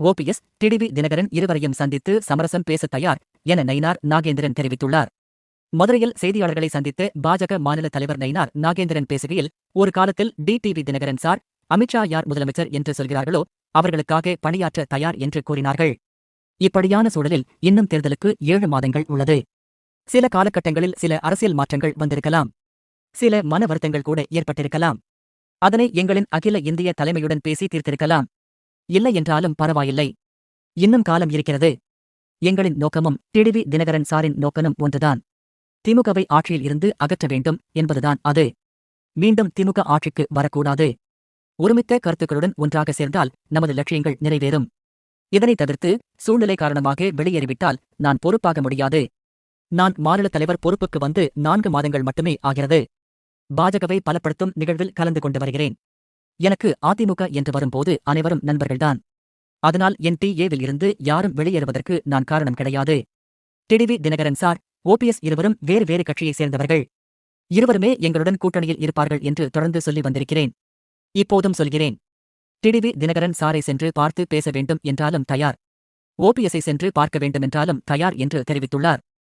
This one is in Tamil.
ஓபிஎஸ் டிடிவி தினகரன் இருவரையும் சந்தித்து சமரசம் பேச தயார் என நயினார் நாகேந்திரன் தெரிவித்துள்ளார். மதுரையில் செய்தியாளர்களை சந்தித்து பாஜக மாநில தலைவர் நயினார் நாகேந்திரன் பேசுகையில் ஒரு காலத்தில் டிடிவி தினகரன் சார் அமித்ஷா யார் முதலமைச்சர் என்று சொல்கிறார்களோ அவர்களுக்காக பணியாற்ற தயார் என்று கூறினார்கள். இப்படியான சூழலில் இன்னும் தேர்தலுக்கு ஏழு மாதங்கள் உள்ளது. சில காலகட்டங்களில் சில அரசியல் மாற்றங்கள் வந்திருக்கலாம். சில மன வருத்தங்கள் கூட ஏற்பட்டிருக்கலாம். அதனை எங்களின் அகில இந்திய தலைமையுடன் பேசி தீர்த்திருக்கலாம். இல்லை என்றாலும் பரவாயில்லை. இன்னும் காலம் இருக்கிறது. எங்களின் நோக்கமும் டிடிவி தினகரன் சாரின் நோக்கமும் ஒன்றுதான். திமுகவை ஆட்சியில் இருந்து அகற்ற வேண்டும் என்பதுதான் அது. மீண்டும் திமுக ஆட்சிக்கு வரக்கூடாது. ஒருமித்த கருத்துக்களுடன் ஒன்றாக சேர்ந்தால் நமது லட்சியங்கள் நிறைவேறும். இதனைத் தவிர்த்து சூழ்நிலை காரணமாக வெளியேறிவிட்டால் நான் பொறுப்பாக முடியாது. நான் மாநில தலைவர் பொறுப்புக்கு வந்து நான்கு மாதங்கள் மட்டுமே ஆகிறது. பாஜகவை பலப்படுத்தும் நிகழ்வில் கலந்து கொண்டு வருகிறேன். எனக்கு அதிமுக என்று வரும்போது அனைவரும் நண்பர்கள்தான். அதனால் என் டி ஏவில் இருந்து யாரும் வெளியேறுவதற்கு நான் காரணம் கிடையாது. டிடிவி தினகரன் சார் ஓபிஎஸ் இருவரும் வேறு வேறு கட்சியைச் சேர்ந்தவர்கள். இருவருமே எங்களுடன் கூட்டணியில் இருப்பார்கள் என்று தொடர்ந்து சொல்லி வந்திருக்கிறேன். இப்போதும் சொல்கிறேன். டிடிவி தினகரன் சாரை சென்று பார்த்து பேச வேண்டும் என்றாலும் தயார். ஓபிஎஸ்ஐ சென்று பார்க்க வேண்டுமென்றாலும் தயார் என்று தெரிவித்துள்ளார்.